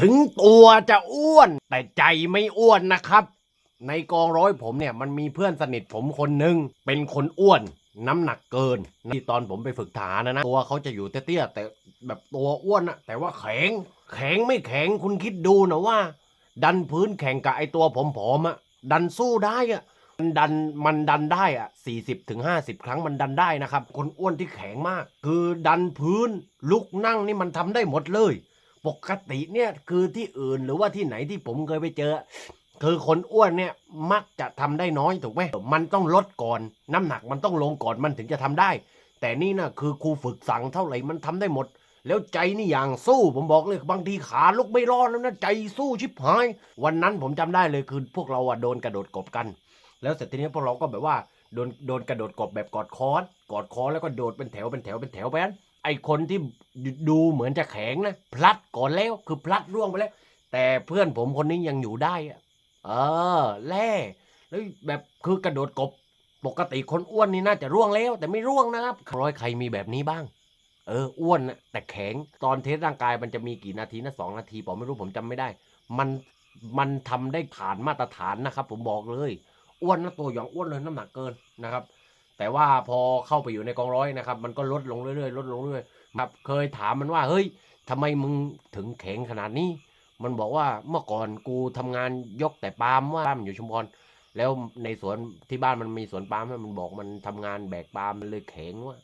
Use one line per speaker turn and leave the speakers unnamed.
ถึงตัวจะอ้วน แต่ใจไม่อ้วนนะครับ ในกองร้อยผมเนี่ยมันมีเพื่อนสนิทผมคนหนึ่งเป็นคนอ้วนน้ำหนักเกินที่ตอนผมไปฝึกทหารนะนะตัวเขาจะอยู่เตี้ยแต่แบบตัวอ้วนนะแต่ว่าแข็ง แข็งไม่แข็งคุณคิดดูนะว่า ดันพื้นแข่งกับไอตัวผมผอมอะดันสู้ได้อะมันดันมันดันได้อะสี่สิบถึงห้าสิบครั้งมันดันได้นะครับ คนอ้วนที่แข็งมาก คือดันพื้นลุกนั่งนี่มันทำได้หมดเลย ปกติเนี่ยคือที่อื่นหรือว่าที่ไหนที่ผมเคยไปเจอ คือคนอ้วนเนี่ยมักจะทำได้น้อยถูกไหมมันต้องลดก่อน น้ำหนักมันต้องลงก่อนมันถึงจะทำได้ แต่นี่นะคือครูฝึกสั่งเท่าไหร่มันทำได้หมด แล้วใจนี่อย่างสู้ผมบอกเลยบางทีขาลุกไม่รอดแล้วนะใจสู้ชิบหาย วันนั้นผมจำได้เลยคือพวกเราอะโดนกระโดดกบกัน แล้วเสร็จทีนี้พวกเราก็แบบว่าโดนโดนกระโดดกบแบบกอดคอนกอดคอแล้วก็โดดเป็นแถวเป็นแถวเป็นแถวไปนั้น ไอคนที่ดูเหมือนจะแข็งนะพลัดก่อนแล้วคือพลัดร่วงไปแล้ว แต่เพื่อนผมคนนี้ยังอยู่ได้อะเออแล่แล้วแบบคือกระโดดกบปกติคนอ้วนนี่น่าจะร่วงแล้ว แต่ไม่ร่วงนะครับร้อยใครมีแบบนี้บ้าง เอออ้วนนะแต่แข็งตอนเทสร่างกายมันจะมีกี่นาทีนะสองนาทีผมไม่รู้ผมจำไม่ได้ มันมันทำได้ผ่านมาตรฐานนะครับ ผมบอกเลย อ้วนนะตัวอย่างอ้วนเลยน้ำหนักเกินนะครับ แต่ว่าพอเข้าไปอยู่ในกองร้อยนะครับมันก็ลดลงเรื่อยๆลดลงเรื่อยๆครับเคยถามมันว่าเฮ้ยทำไมมึงถึงแข็งขนาดนี้ มันบอกว่าเมื่อก่อนกูทำงานยกแต่ปาล์มว่าปาล์มอยู่ชุมพรแล้วในสวนที่บ้านมันมีสวนปาล์มมันบอกมันทำงานแบกปาล์มมันเลยแข็งว่า